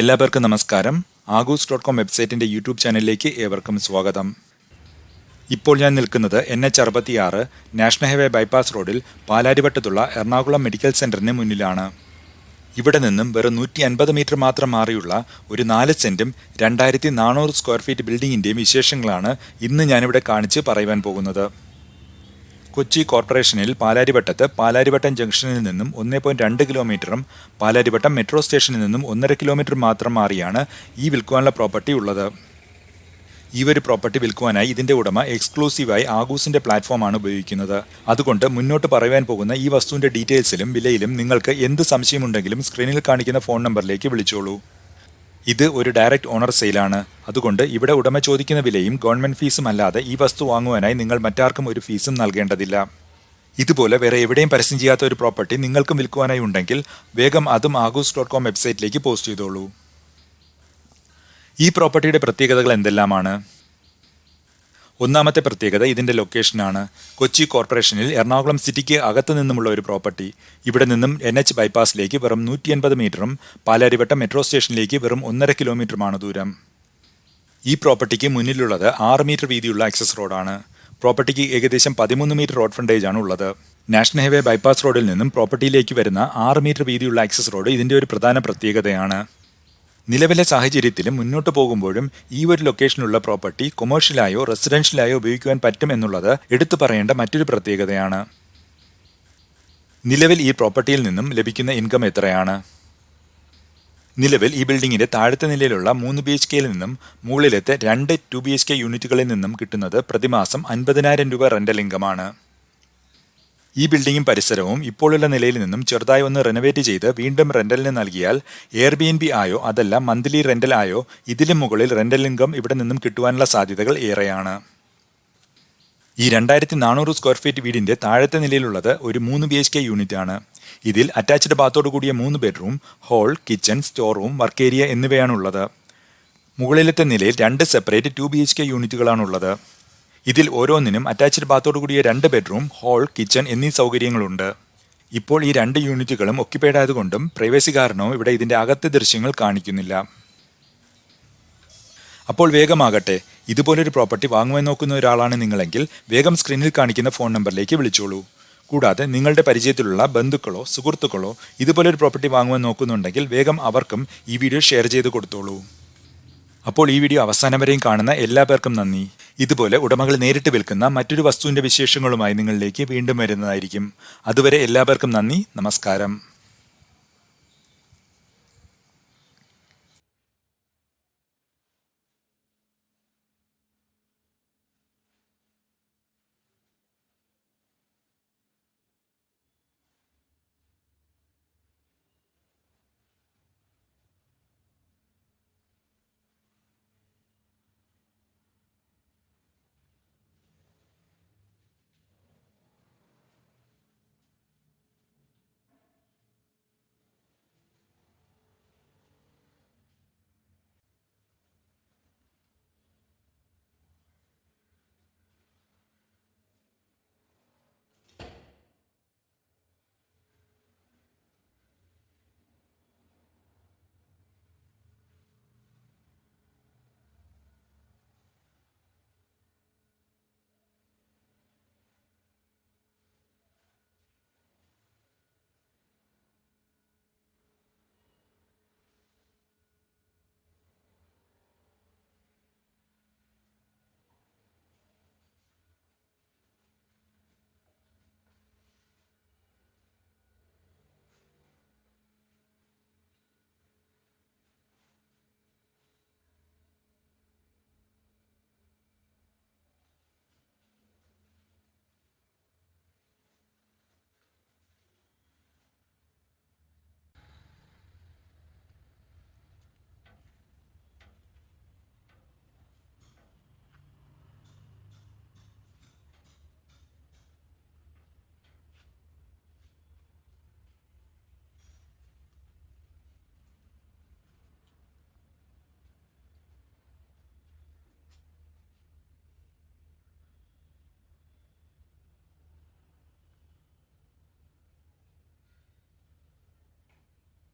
എല്ലാവർക്കും നമസ്കാരം. ആഗൂസ് dot com വെബ്സൈറ്റിന്റെ യൂട്യൂബ് ചാനലിലേക്ക് ഏവർക്കും സ്വാഗതം. ഇപ്പോൾ ഞാൻ നിൽക്കുന്നത് എൻ എച്ച് അറുപത്തിയാറ് നാഷണൽ ഹൈവേ ബൈപ്പാസ് റോഡിൽ പാലാരിവട്ടത്തുള്ള എറണാകുളം മെഡിക്കൽ സെന്ററിന് മുന്നിലാണ്. ഇവിടെ നിന്നും വെറും നൂറ്റി അൻപത് മീറ്റർ മാത്രം മാറിയുള്ള ഒരു നാല് സെന്റും രണ്ടായിരത്തി നാനൂറ് സ്ക്വയർ ഫീറ്റ് ബിൽഡിങ്ങിന്റെയും വിശേഷങ്ങളാണ് ഇന്ന് ഞാനിവിടെ കാണിച്ച് പറയുവാൻ പോകുന്നത്. കൊച്ചി കോർപ്പറേഷനിൽ പാലാരിവട്ടത്ത് പാലാരിവട്ടം ജംഗ്ഷനിൽ നിന്നും ഒന്നേ പോയിന്റ് രണ്ട് കിലോമീറ്ററും പാലാരിവട്ടം മെട്രോ സ്റ്റേഷനിൽ നിന്നും ഒന്നര കിലോമീറ്റർ മാത്രം മാറിയാണ് ഈ വിൽക്കുവാനുള്ള പ്രോപ്പർട്ടി ഉള്ളത്. ഈ ഒരു പ്രോപ്പർട്ടി വിൽക്കുവാനായി ഇതിന്റെ ഉടമ എക്സ്ക്ലൂസീവായി ആഗൂസിന്റെ പ്ലാറ്റ്ഫോമാണ് ഉപയോഗിക്കുന്നത്. അതുകൊണ്ട് മുന്നോട്ട് പറയുവാൻ പോകുന്ന ഈ വസ്തുവിന്റെ ഡീറ്റെയിൽസിലും വിലയിലും നിങ്ങൾക്ക് എന്ത് സംശയമുണ്ടെങ്കിലും സ്ക്രീനിൽ കാണിക്കുന്ന ഫോൺ നമ്പറിലേക്ക് വിളിച്ചോളൂ. ഇത് ഒരു ഡയറക്റ്റ് ഓണർ സെയിലാണ് അതുകൊണ്ട് ഇവിടെ ഉടമ ചോദിക്കുന്ന വിലയും ഗവൺമെന്റ് ഫീസും അല്ലാതെ ഈ വസ്തു വാങ്ങുവാനായി നിങ്ങൾ മറ്റാർക്കും ഒരു ഫീസും നൽകേണ്ടതില്ല. ഇതുപോലെ വേറെ എവിടെയും പരസ്യം ചെയ്യാത്ത ഒരു പ്രോപ്പർട്ടി നിങ്ങൾക്കും വിൽക്കുവാനായി ഉണ്ടെങ്കിൽ വേഗം അതും ആഗൂസ് ഡോട്ട് കോം വെബ്സൈറ്റിലേക്ക് പോസ്റ്റ് ചെയ്തോളൂ. ഈ പ്രോപ്പർട്ടിയുടെ പ്രത്യേകതകൾ എന്തെല്ലാമാണ്? ഒന്നാമത്തെ പ്രത്യേകത ഇതിന്റെ ലൊക്കേഷനാണ് കൊച്ചി കോർപ്പറേഷനിൽ എറണാകുളം സിറ്റിക്ക് അകത്തു നിന്നുമുള്ള ഒരു പ്രോപ്പർട്ടി. ഇവിടെ നിന്നും എൻ എച്ച് ബൈപ്പാസിലേക്ക് വെറും നൂറ്റി എൺപത് മീറ്ററും പാലാരിവട്ടം മെട്രോ സ്റ്റേഷനിലേക്ക് വെറും ഒന്നര കിലോമീറ്ററുമാണ് ദൂരം. ഈ പ്രോപ്പർട്ടിക്ക് മുന്നിലുള്ളത് ആറ് മീറ്റർ വീതിയുള്ള ആക്സസ് റോഡാണ് പ്രോപ്പർട്ടിക്ക് ഏകദേശം പതിമൂന്ന് മീറ്റർ റോഡ് ഫ്രണ്ടേജ് ആണ് ഉള്ളത്. നാഷണൽ ഹൈവേ ബൈപ്പാസ് റോഡിൽ നിന്നും പ്രോപ്പർട്ടിയിലേക്ക് വരുന്ന ആറ് മീറ്റർ വീതിയുള്ള ആക്സസ് റോഡ് ഇതിന്റെ ഒരു പ്രധാന പ്രത്യേകതയാണ്. നിലവിലെ സാഹചര്യത്തിലും മുന്നോട്ട് പോകുമ്പോഴും ഈ ഒരു ലൊക്കേഷനിലുള്ള പ്രോപ്പർട്ടി കൊമേഴ്ഷ്യലായോ റെസിഡൻഷ്യലായോ ഉപയോഗിക്കുവാൻ പറ്റും എന്നുള്ളത് എടുത്തു പറയേണ്ട മറ്റൊരു പ്രത്യേകതയാണ്. നിലവിൽ ഈ പ്രോപ്പർട്ടിയിൽ നിന്നും ലഭിക്കുന്ന ഇൻകം എത്രയാണ്? നിലവിൽ ഈ ബിൽഡിങ്ങിന്റെ താഴത്തെ നിലയിലുള്ള മൂന്ന് ബി എച്ച് കെയിൽ നിന്നും മുകളിലത്തെ രണ്ട് ടു ബി എച്ച് കെ യൂണിറ്റുകളിൽ നിന്നും കിട്ടുന്നത് പ്രതിമാസം അൻപതിനായിരം രൂപ റെന്റൽ ഇൻകമാണ് ഈ ബിൽഡിംഗും പരിസരവും ഇപ്പോഴുള്ള നിലയിൽ നിന്നും ചെറുതായി ഒന്ന് റെനോവേറ്റ് ചെയ്ത് വീണ്ടും റെന്റലിന് നൽകിയാൽ എയർ ബി എൻ ബി ആയോ അതല്ല മന്ത്ലി റെന്റൽ ആയോ ഇതിലും മുകളിൽ റെന്റൽ ഇൻകം ഇവിടെ നിന്നും കിട്ടുവാനുള്ള സാധ്യതകൾ ഏറെയാണ്. ഈ രണ്ടായിരത്തി നാനൂറ് സ്ക്വയർ ഫീറ്റ് വീടിന്റെ താഴത്തെ നിലയിലുള്ളത് ഒരു മൂന്ന് ബി എച്ച് കെ യൂണിറ്റ് ആണ്. ഇതിൽ അറ്റാച്ച്ഡ് ബാത്തോട് കൂടിയ മൂന്ന് bedroom hall kitchen store room work area എന്നിവയാണുള്ളത്. മുകളിലത്തെ നിലയിൽ രണ്ട് separate two B H K യൂണിറ്റുകളാണുള്ളത് ഇതിൽ ഓരോന്നിനും അറ്റാച്ച്ഡ് ബാത്തോട് കൂടിയ രണ്ട് ബെഡ്റൂം ഹാൾ കിച്ചൺ എന്നീ സൗകര്യങ്ങളുണ്ട്. ഇപ്പോൾ ഈ രണ്ട് യൂണിറ്റുകളും ഒക്യുപ്പൈഡ് ആയതുകൊണ്ടും പ്രൈവസി കാരണവും ഇവിടെ ഇതിന്റെ അകത്തെ ദൃശ്യങ്ങൾ കാണിക്കുന്നില്ല. അപ്പോൾ വേഗമാകട്ടെ ഇതുപോലൊരു പ്രോപ്പർട്ടി വാങ്ങുവാൻ നോക്കുന്ന ഒരാളാണ് നിങ്ങളെങ്കിൽ വേഗം സ്ക്രീനിൽ കാണിക്കുന്ന ഫോൺ നമ്പറിലേക്ക് വിളിച്ചോളൂ. കൂടാതെ നിങ്ങളുടെ പരിചയത്തിലുള്ള ബന്ധുക്കളോ സുഹൃത്തുക്കളോ ഇതുപോലൊരു പ്രോപ്പർട്ടി വാങ്ങുവാൻ നോക്കുന്നുണ്ടെങ്കിൽ വേഗം അവർക്കും ഈ വീഡിയോ ഷെയർ ചെയ്ത് കൊടുത്തോളൂ. അപ്പോൾ ഈ വീഡിയോ അവസാനം വരെയും കാണുന്ന എല്ലാ പേർക്കും നന്ദി. ഇതുപോലെ ഉടമകൾ നേരിട്ട് വിൽക്കുന്ന മറ്റൊരു വസ്തുവിന്റെ വിശേഷങ്ങളുമായി നിങ്ങളിലേക്ക് വീണ്ടും വരുന്നതായിരിക്കും. അതുവരെ എല്ലാവർക്കും നന്ദി നമസ്കാരം.